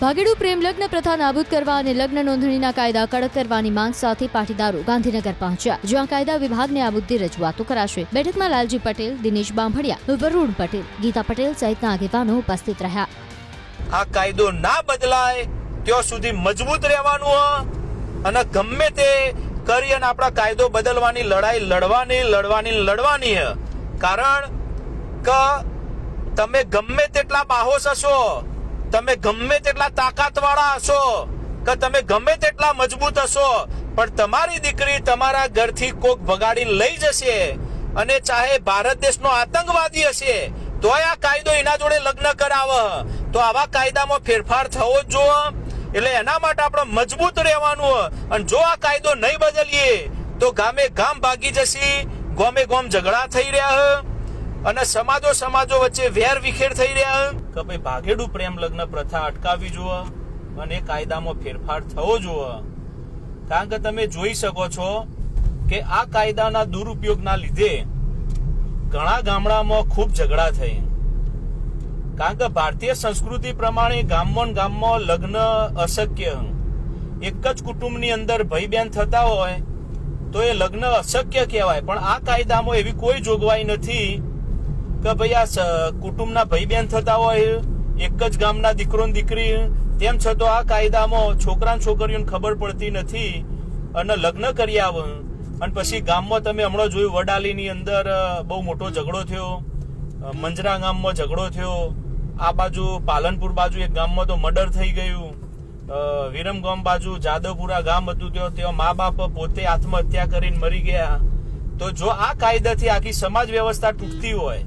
ભાગેડુ પ્રેમ લગ્ન પ્રથા નાબૂદ કરવા અને લગ્ન નોંધણીના કાયદા કડક કરવાની માંગ સાથે પાટીદારો ગાંધીનગર પહોંચ્યા, જ્યાં કાયદા વિભાગને આ મુદ્દે રજૂઆતો કરાશે. બેઠકમાં લાલજી પટેલ, દિનેશ બાંભણિયા, વરુણ પટેલ, ગીતા પટેલ સહિતના આગેવાનો ઉપસ્થિત રહ્યા. આ કાયદો ના બદલાય, ત્યાં સુધી મજબૂત રહેવાનું અને ગમે તે કરી અને આપણા કાયદો બદલવાની લડાઈ લડવાની લડવાની લડવાની કારણ કે તમે ગમે તેટલા બાહોશ હશો તમે ગમે તેટલા તાકાતવાળા હશો કે તમે ગમે તેટલા મજબૂત હશો, પણ તમારી દીકરી તમારા ઘરથી કોક ભગાડીને લઈ જશે અને ચાહે ભારત દેશનો આતંકવાદી હશે, તોય આ કાયદો એના જોડે લગ્ન કરાવ. તો આવા કાયદામાં ફેરફાર થવો જ જોવો. એટલે એના માટે આપણે મજબૂત રહેવાનું અને જો આ કાયદો નહીં બદલીએ, તો ગામે ગામ ભાગી જશે, ગોમે ગોમ ઝઘડા થઈ રહ્યા. અને સમાજો સમાજો વચ્ચે વેર વિખેર થઈ રહ્યા કે ભાઈ ભાગેડું પ્રેમ લગ્ન પ્રથા અટકાવી જુઓ અને કાયદામાં ફેરફાર થવો જુઓ. કારણ કે તમે જોઈ શકો છો કે આ કાયદાના દુરુપયોગના લીધે ઘણા ગામડામાં ખૂબ ઝઘડા થઈ કારણ કે ભારતીય સંસ્કૃતિ પ્રમાણે ગામમાં ગામમાં લગ્ન અશક્ય. એક જ કુટુંબની અંદર ભાઈ બહેન થતા હોય તો એ લગ્ન અશક્ય કહેવાય. પણ આ કાયદામાં એવી કોઈ જોગવાઈ નથી કે ભાઈ આ કુટુંબના ભાઈ બહેન થતા હોય, એક જ ગામના દીકરો દીકરી, તેમ છતાં આ કાયદામાં છોકરા છોકરીઓને ખબર પડતી નથી અને લગ્ન કરી આવે. અને પછી ગામમાં તમે હમણાં જોયું, વડાલીની અંદર બહુ મોટો ઝઘડો થયો મંજરા ગામમાં ઝઘડો થયો. આ બાજુ પાલનપુર બાજુ એક ગામમાં તો મર્ડર થઈ ગયું. વિરમગામ બાજુ જાદવપુરા ગામ હતું ત્યાં ત્યાં મા બાપ પોતે આત્મહત્યા કરીને મરી ગયા. તો જો આ કાયદાથી આખી સમાજ વ્યવસ્થા તૂટતી હોય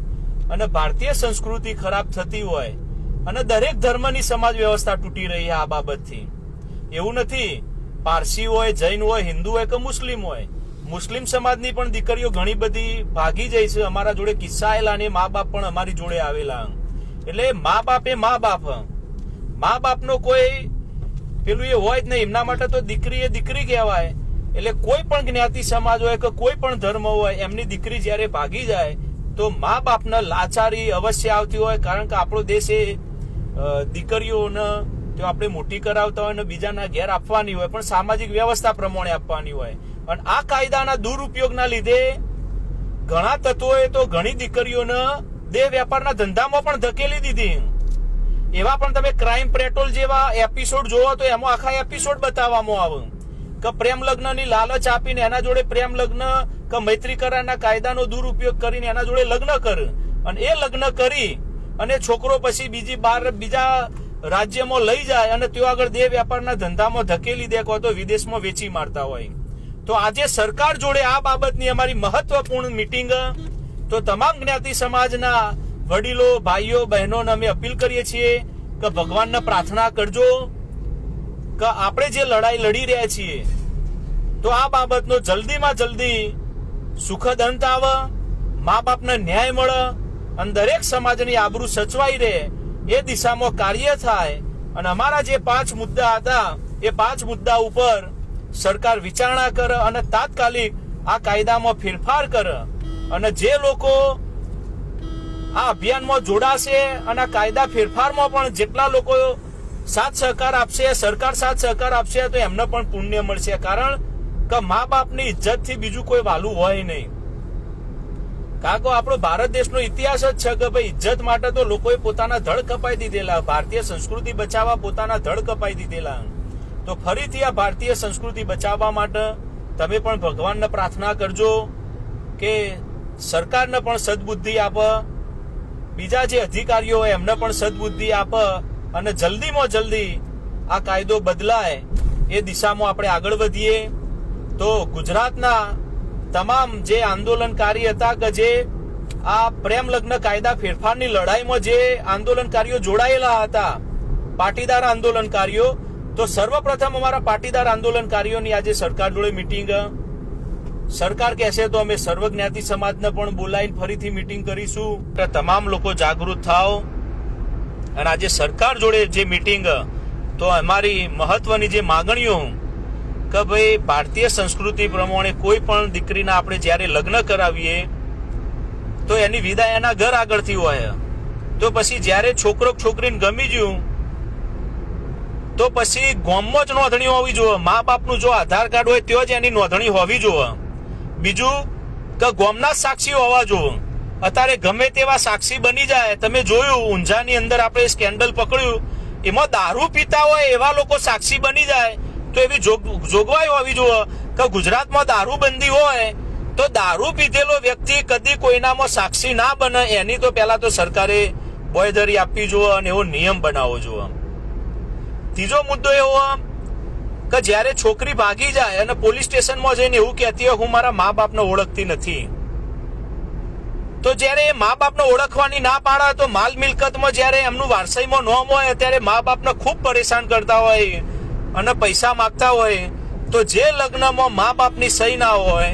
અને ભારતીય સંસ્કૃતિ ખરાબ થતી હોય અને દરેક ધર્મની સમાજ વ્યવસ્થા તૂટી રહી છે આ બાબતથી. એવું નથી, પારસી હોય, જૈન હોય, હિન્દુ હોય કે મુસ્લિમ હોય, મુસ્લિમ સમાજની પણ દીકરીઓ ઘણી બધી ભાગી જાય છે. અમારા જોડે કિસ્સા આવેલા અને મા બાપ પણ અમારી જોડે આવેલા. એટલે મા બાપ એ મા બાપ. મા બાપનો કોઈ, પેલું એ હોય જ નહીં. એમના માટે તો દીકરી એ દીકરી કહેવાય. એટલે કોઈ પણ જ્ઞાતિ સમાજ હોય કે કોઈ પણ ધર્મ હોય, એમની દીકરી જ્યારે ભાગી જાય તો મા બાપને લાચારી અવશ્ય આવતી હોય, કારણ કે આપણો દેશ એ દીકરીઓને તો આપણે મોટી કરાવતા હોય ને બીજાના ઘેર આપવાની હોય, પણ સામાજિક વ્યવસ્થા પ્રમાણે આપવાની હોય. અને આ કાયદાના દુરુપયોગના લીધે ઘણા તત્વોએ તો ઘણી દીકરીઓને દેહ વેપારના ધંધામાં પણ ધકેલી દીધી. એવા પણ તમે ક્રાઇમ પેટ્રોલ જેવા એપિસોડ જોવો તો એમાં આખા એપિસોડ બતાવવામાં આવે. કે પ્રેમ લગ્નની લાલચ આપીને એના જોડે પ્રેમ લગ્ન કે મૈત્રી કરારના કાયદાનો દુરુપયોગ કરીને એના જોડે લગ્ન કર. અને એ લગ્ન કરી અને છોકરો પછી બીજી બાર બીજા રાજ્યમાં લઈ જાય અને તેઓ આગળ દેહ વ્યાપારના ધંધામાં ધકેલી દે કહો તો વિદેશમાં વેચી મારતા હોય. તો આજે સરકાર જોડે આ બાબતની અમારી મહત્વપૂર્ણ મીટિંગ, તો તમામ જ્ઞાતિ સમાજના વડીલો, ભાઈઓ, બહેનોને અમે અપીલ કરીએ છીએ કે ભગવાનને પ્રાર્થના કરજો કે આપણે જે લડાઈ લડી રહ્યા છીએ, તો આ બાબતનો જલ્દીમાં જલ્દી સુખદ અંત આવે મા બાપને ન્યાય મળે અને દરેક સમાજની આબરૂ સચવાઈ રહે એ દિશામાં કાર્ય થાય. અને અમારા જે પાંચ મુદ્દા હતા, એ પાંચ મુદ્દા ઉપર સરકાર વિચારણા કરે અને તાત્કાલિક આ કાયદામાં ફેરફાર કરે. અને જે લોકો આ અભિયાનમાં જોડાશે અને કાયદા ફેરફારમાં પણ જેટલા લોકો સાથ સહકાર આપશે, સરકાર સાથ સહકાર આપશે, તો એમને પણ પુણ્ય મળશે. કારણ કે મા બાપની ઇજ્જતથી બીજું કોઈ વાલું હોય નહીં. કાકો, આપણો ભારત દેશનો ઇતિહાસ જ છે કે ભાઈ ઇજ્જત માટે તો લોકોએ પોતાના ધડ કપાઈ દીધેલા, ભારતીય સંસ્કૃતિ બચાવવા પોતાના ધડ કપાઈ દીધેલા. તો ફરીથી આ ભારતીય સંસ્કૃતિ બચાવવા માટે તમે પણ ભગવાનને પ્રાર્થના કરજો કે સરકારને પણ સદબુદ્ધિ આપે, બીજા જે અધિકારીઓ હોય એમને પણ સદબુદ્ધિ આપે અને જલ્દીમાં જલ્દી આ કાયદો બદલાય એ દિશામાં આપણે આગળ વધીએ. તો ગુજરાતના તમામ જે આંદોલનકારી હતા કે જે આ પ્રેમ લગ્ન કાયદા ફેરફારની લડાઈમાં જે આંદોલનકારીઓ જોડાયેલા હતા, પાટીદાર આંદોલનકારીઓ, તો સર્વપ્રથમ અમારા પાટીદાર આંદોલનકારીઓની આજે સરકાર જોડે મિટિંગ સરકાર કહેશે તો અમે સર્વ જ્ઞાતિ સમાજને પણ બોલાવીને ફરીથી મિટિંગ કરીશું. તમામ લોકો જાગૃત થાઓ. અને આજે સરકાર જોડે જે મિટિંગ તો અમારી મહત્વની જે માગણીઓ કે ભાઈ ભારતીય સંસ્કૃતિ પ્રમાણે કોઈ પણ દીકરીના આપણે જ્યારે લગ્ન કરાવીએ, તો એની વિદાય એના ઘર આગળથી હોય. તો પછી જ્યારે છોકરો છોકરીને ગમી ગયું તો પછી ગોમમાં જ નોંધણી હોવી જોઈએ. મા બાપનું જો આધાર કાર્ડ હોય, તો જ એની નોંધણી હોવી જોઈએ. બીજું કે ગોમના સાક્ષી હોવા જોઈએ. અત્યારે ગમે તેવા સાક્ષી બની જાય. તમે જોયું, ઊંઝાની અંદર આપણે સ્કેન્ડલ પકડ્યું. એમાં દારૂ પીતા હોય એવા લોકો સાક્ષી બની જાય. તો એવી જોગવાઈઓ જોગવાઈ જુઓ. કે ગુજરાતમાં દારૂબંધી હોય, તો દારૂ પીધેલો વ્યક્તિ કદી કોઈનામાં સાક્ષી ના બને. એની તો પહેલા તો સરકારે બોયધરી આપવી જોઈએ અને એવો નિયમ બનાવવો જોઈએ ત્રીજો મુદ્દો એવો કે જ્યારે છોકરી ભાગી જાય અને પોલીસ સ્ટેશનમાં જઈને એવું કહેતી હોય, હું મારા મા બાપને ઓળખતી નથી. તો જ્યારે એ મા બાપને ઓળખવાની ના પાડે, તો માલ મિલકતમાં જ્યારે એમનું વારસાઈમાં નોમ હોય, ત્યારે મા બાપને ખૂબ પરેશાન કરતા હોય. અને પૈસા માગતા હોય તો જે લગ્નમાં મા બાપની સહી ના હોય